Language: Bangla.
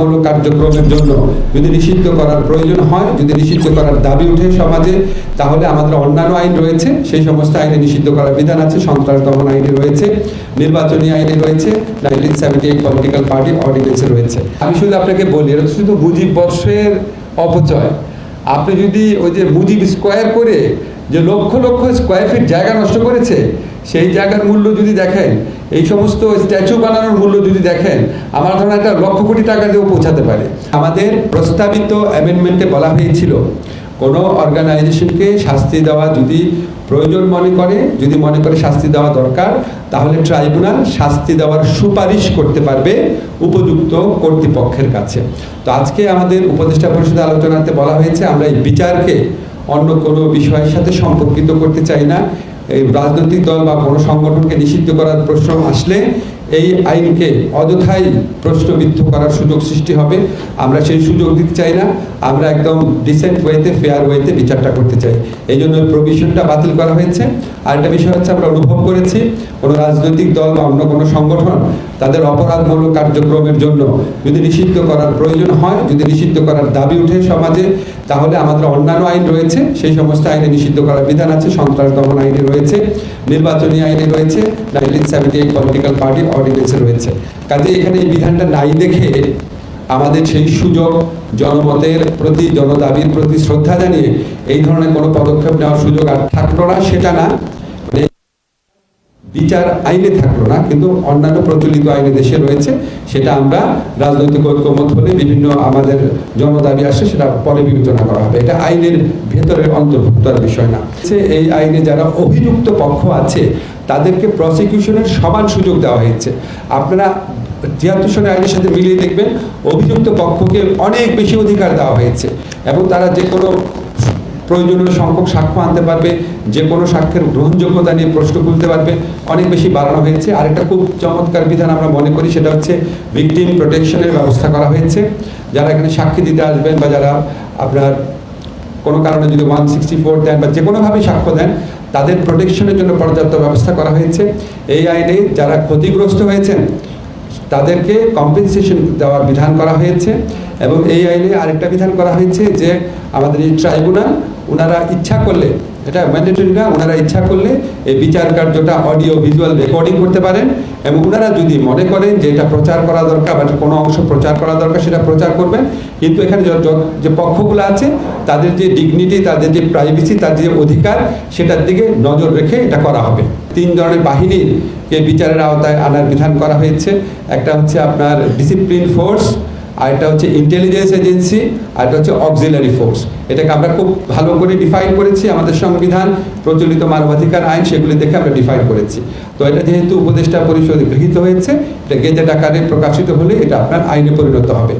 অপরাধমূলক কার্যক্রমের জন্য যদি নিষিদ্ধ করার প্রয়োজন হয়, যদি নিষিদ্ধ করার দাবি উঠে সমাজে, তাহলে আমাদের অন্যান্য আইন রয়েছে। সেই সমস্ত আইনে নিষিদ্ধ করার বিধান আছে, সন্ত্রাস দমন আইনে রয়েছে, নির্বাচনী আইনে রয়েছে, nineteen seventy eight political party অর্ডিনেন্সে রয়েছে। আমি শুধু আপনাকে বলি, এটা শুধু মুজিব বর্ষের অপচয়। আপনি যদি ওই যে মুজিব স্কোয়ার করে যে লক্ষ লক্ষ স্কোয়ার ফিট জায়গা নষ্ট করেছে, সেই জায়গার মূল্য যদি দেখেন এই সমস্ত স্ট্যাচু বানানোর মূল্য যদি দেখেন, আমার ধারণা একটা লক্ষ কোটি টাকা দিয়েও পৌঁছাতে পারে। আমাদের প্রস্তাবিত অ্যামেন্ডমেন্টে বলা হয়েছিল, কোনো অর্গানাইজেশনকে শাস্তি দেওয়া যদি প্রয়োজন মনে করে, যদি মনে করে শাস্তি দেওয়া দরকার, তাহলে ট্রাইব্যুনাল শাস্তি দেওয়ার সুপারিশ করতে পারবে উপযুক্ত কর্তৃপক্ষের কাছে। তো আজকে আমাদের উপদেষ্টা পরিষদের আলোচনাতে বলা হয়েছে, আমরা এই বিচারকে অন্য কোনো বিষয়ের সাথে সম্পর্কিত করতে চাই না। এই রাজনৈতিক দল বা কোনো সংগঠনকে নিষিদ্ধ করার প্রশ্ন আসলে এই আইনকে অযথাই প্রশ্নবিদ্ধ করার সুযোগ সৃষ্টি হবে। আমরা সেই সুযোগ দিতে চাই না। আমরা একদম ডিসেন্ট ওয়েতে ফেয়ার ওয়েতে বিচারটা করতে চাই। এই জন্য প্রভিশনটা বাতিল করা হয়েছে। আরেকটা বিষয় হচ্ছে, আমরা অনুভব করেছি, কোনো রাজনৈতিক দল বা অন্য কোনো সংগঠন তাদের অপরাধমূলক কার্যক্রমের জন্য যদি নিষিদ্ধ করার প্রয়োজন হয়, যদি নিষিদ্ধ করার দাবি উঠে সমাজে, তাহলে আমাদের অন্যান্য আইন রয়েছে। সেই সমস্ত আইনে নিষিদ্ধ করার বিধান আছে। সন্ত্রাস দমন আইনে রয়েছে। নির্বাচনী আইনে রয়েছে। Nineteen seventy eight political party অর্ডিনেন্সে রয়েছে। কাজে এখানে এই বিধানটা নাই দেখে আমাদের সেই সুযোগ জনমতের প্রতি, জনদাবির প্রতি শ্রদ্ধা জানিয়ে এই ধরনের কোনো পদক্ষেপ নেওয়ার সুযোগ আর থাকল না, সেটা না। মানে বিচার আইনে থাকল না, কিন্তু অন্যান্য প্রচলিত আইনে দেশে রয়েছে, সেটা আমরা রাজনৈতিক ঐক্যমত হলে বিভিন্ন আমাদের জনদাবি আসে, সেটা পরে বিবেচনা করা হবে। এটা আইনের ভেতরে অন্তর্ভুক্তর বিষয় না। এই আইনে যারা অভিযুক্ত পক্ষ আছে তাদেরকে প্রসিকিউশনের সমান সুযোগ দেওয়া হয়েছে। আপনারা তিয়াত্তর সনের আইনের সাথে মিলিয়ে দেখবেন, অভিযুক্ত পক্ষকে অনেক বেশি অধিকার দেওয়া হয়েছে এবং তারা যে কোনো প্রয়োজনীয় সংখ্যক সাক্ষ্য আনতে পারবে, যে কোনো সাক্ষ্যের গ্রহণযোগ্যতা নিয়ে প্রশ্ন তুলতে পারবে, অনেক বেশি বাড়ানো হয়েছে। আরেকটা খুব চমৎকার বিধান আমরা মনে করি, সেটা হচ্ছে ভিকটিম প্রোটেকশনের ব্যবস্থা করা হয়েছে। যারা এখানে সাক্ষী দিতে আসবেন বা যারা আপনার কোনো কারণে যদি ওয়ান সিক্সটি ফোর দেন বা যে কোনোভাবে সাক্ষ্য দেন তাদের প্রোটেকশনের জন্য পর্যাপ্ত ব্যবস্থা করা হয়েছে। এই আইনে যারা ক্ষতিগ্রস্ত হয়েছেন, তাদেরকে কম্পেনসেশন দেওয়ার বিধান করা হয়েছে এবং এই আইনে আরেকটা বিধান করা হয়েছে যে আমাদের এই ট্রাইব্যুনাল ওনারা ইচ্ছা করলে, এটা ম্যান্ডেটরি না, ওনারা ইচ্ছা করলে এই বিচার কার্যটা অডিও ভিজুয়াল রেকর্ডিং করতে পারেন এবং ওনারা যদি মনে করেন যে এটা প্রচার করা দরকার বা কোনো অংশ প্রচার করা দরকার, সেটা প্রচার করবেন। কিন্তু এখানে য- পক্ষগুলো আছে, তাদের যে ডিগনিটি তাদের যে প্রাইভেসি তাদের যে অধিকার, সেটার দিকে নজর রেখে এটা করা হবে। তিন ধরনের বাহিনীকে বিচারের আওতায় আনার বিধান করা হয়েছে। একটা হচ্ছে আপনার ডিসিপ্লিন ফোর্স আর এটা হচ্ছে ইন্টেলিজেন্স এজেন্সি আর এটা হচ্ছে অক্সিলারি ফোর্স এটাকে আমরা খুব ভালো করে ডিফাইন করেছি, আমাদের সংবিধান, প্রচলিত মানবাধিকার আইন, সেগুলি দেখে আমরা ডিফাইন করেছি। তো এটা যেহেতু উপদেষ্টা পরিষদ গৃহীত হয়েছে, এটা গেজেট আকারে প্রকাশিত হলে এটা আপনার আইনে পরিণত হবে।